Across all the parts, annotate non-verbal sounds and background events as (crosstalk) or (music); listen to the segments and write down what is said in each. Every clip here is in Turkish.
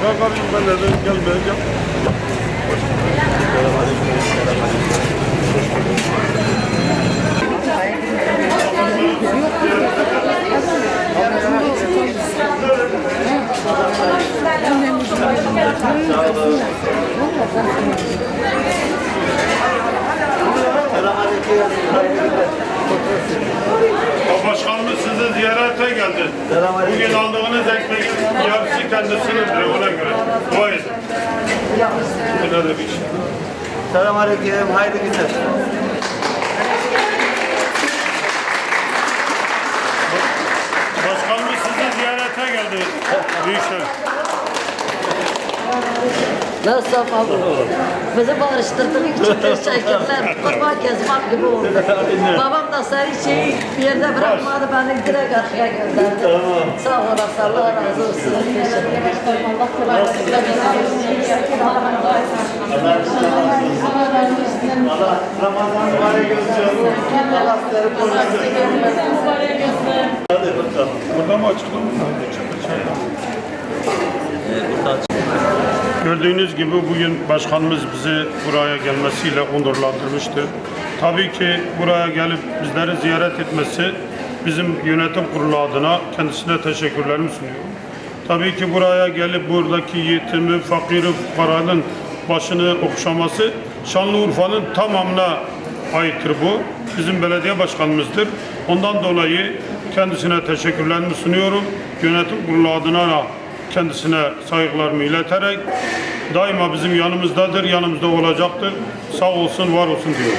Başkan kardeşim ben neden gelmeyeceğim? Başkanımız sizi ziyarete geldi. Ekmeğin kendisinindir ona göre. Dua edin. Bu ne de bir şey. Selamünaleyküm, hayırlı günler. Başkanımız sizi ziyarete geldi. Büyükşehir. Nasıl abi? Bizi barıştırdığın için teşekkürler. (laughs) Kurban gezmek gibi oldu. Babam da seni şey bir yerde bırakmadı, beni direkt arkaya gönderdi. Sağ olasın, Allah razı olsun. Allah Ramazan mübarek olsun. Allah sizleri korusun. Hadi bakalım. Burada mı açıkladın? Gördüğünüz gibi bugün başkanımız bizi buraya gelmesiyle onurlandırmıştır. Tabii ki buraya gelip bizleri ziyaret etmesi bizim yönetim kurulu adına kendisine teşekkürlerimi sunuyorum. Tabii ki buraya gelip buradaki yetimi, fakiri, fukaranın başını okşaması Şanlıurfa'nın tamamına aittir bu. Bizim belediye başkanımızdır. Ondan dolayı kendisine teşekkürlerimi sunuyorum. Yönetim kurulu adına da kendisine saygılarımı ileterek daima bizim yanımızdadır, yanımızda olacaktır. Sağ olsun, var olsun diyorum.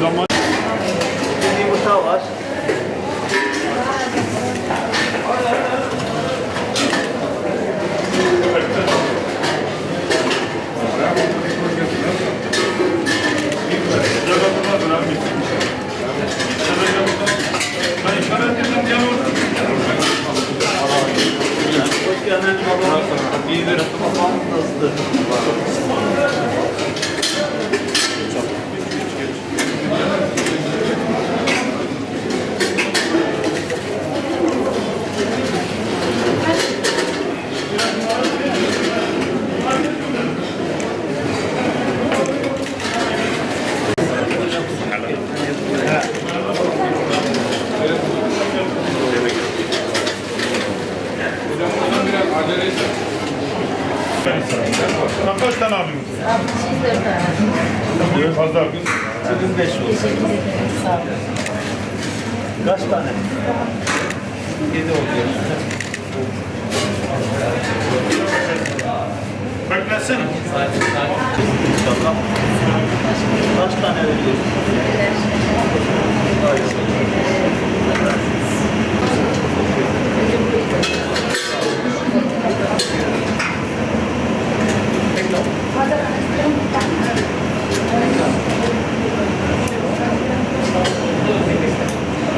Zaman Yumurta var. İyidir. Babam nasıldır? Sen kaç tane abimiz? Yok fazla. Bugün beş olsun. Kaç tane? Yedi oluyor. Beklesin. Kaç tane veriyorsun?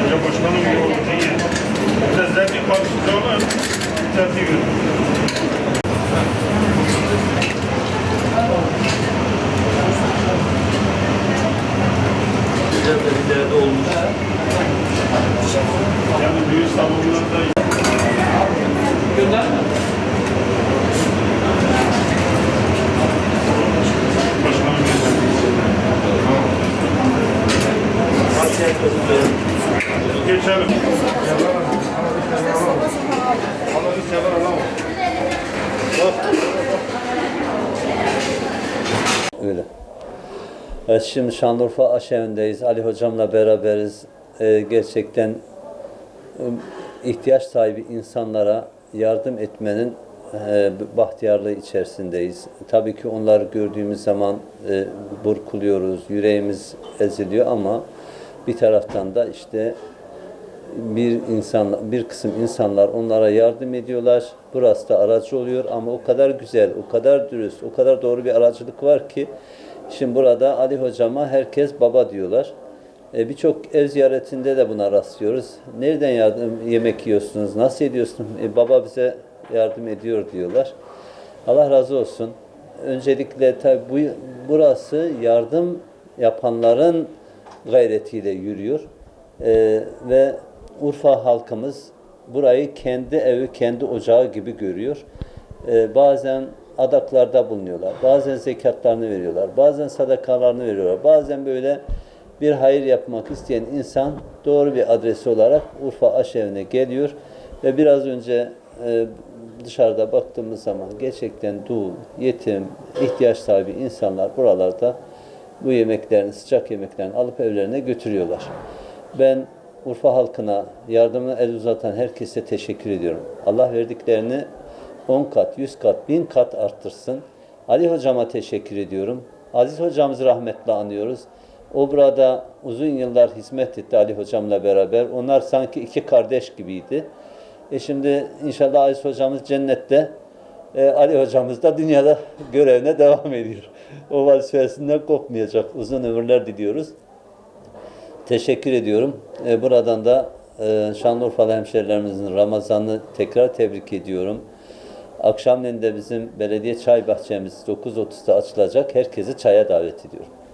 Hocam başkanım yoğurdun ya. Sesler bir karıştırıyorlar. Sesli yürüdüm. Güzel de bir yerde olmuş. Öyle. Evet, şimdi Şanlıurfa Aşevi'ndeyiz. Ali Hocam'la beraberiz. Ee, gerçekten ihtiyaç sahibi insanlara yardım etmenin e, bahtiyarlığı içerisindeyiz. Tabii ki onları gördüğümüz zaman e, burkuluyoruz, yüreğimiz eziliyor ama bir taraftan da işte bir insan, bir kısım insanlar onlara yardım ediyorlar. Burası da aracı oluyor ama o kadar güzel, o kadar dürüst, o kadar doğru bir aracılık var ki şimdi burada Ali hocama herkes baba diyorlar. E, Birçok ev ziyaretinde de buna rastlıyoruz. Nereden yardım yemek yiyorsunuz? Nasıl ediyorsunuz? E, baba bize yardım ediyor diyorlar. Allah razı olsun. Öncelikle tabi bu burası yardım yapanların gayretiyle yürüyor. Ee, ve Urfa halkımız burayı kendi evi, kendi ocağı gibi görüyor. Ee, bazen adaklarda bulunuyorlar, bazen zekatlarını veriyorlar, bazen sadakalarını veriyorlar, bazen böyle bir hayır yapmak isteyen insan doğru bir adresi olarak Urfa Aşevi'ne geliyor ve biraz önce e, dışarıda baktığımız zaman gerçekten dul, yetim, ihtiyaç sahibi insanlar buralarda bu yemeklerini, sıcak yemeklerini alıp evlerine götürüyorlar. Ben Urfa halkına yardımını el uzatan herkese teşekkür ediyorum. Allah verdiklerini 10 kat, 100 kat, 1000 kat arttırsın. Ali hocama teşekkür ediyorum. Aziz hocamızı rahmetle anıyoruz. O burada uzun yıllar hizmet etti Ali hocamla beraber. Onlar sanki iki kardeş gibiydi. E şimdi inşallah Aziz hocamız cennette, e, Ali hocamız da dünyada görevine devam ediyor. O vazifesinden kopmayacak. Uzun ömürler diliyoruz. Teşekkür ediyorum. E, buradan da e, Şanlıurfalı hemşerilerimizin Ramazan'ı tekrar tebrik ediyorum. Akşamleyin de bizim belediye çay bahçemiz 9.30'da açılacak. Herkesi çaya davet ediyorum.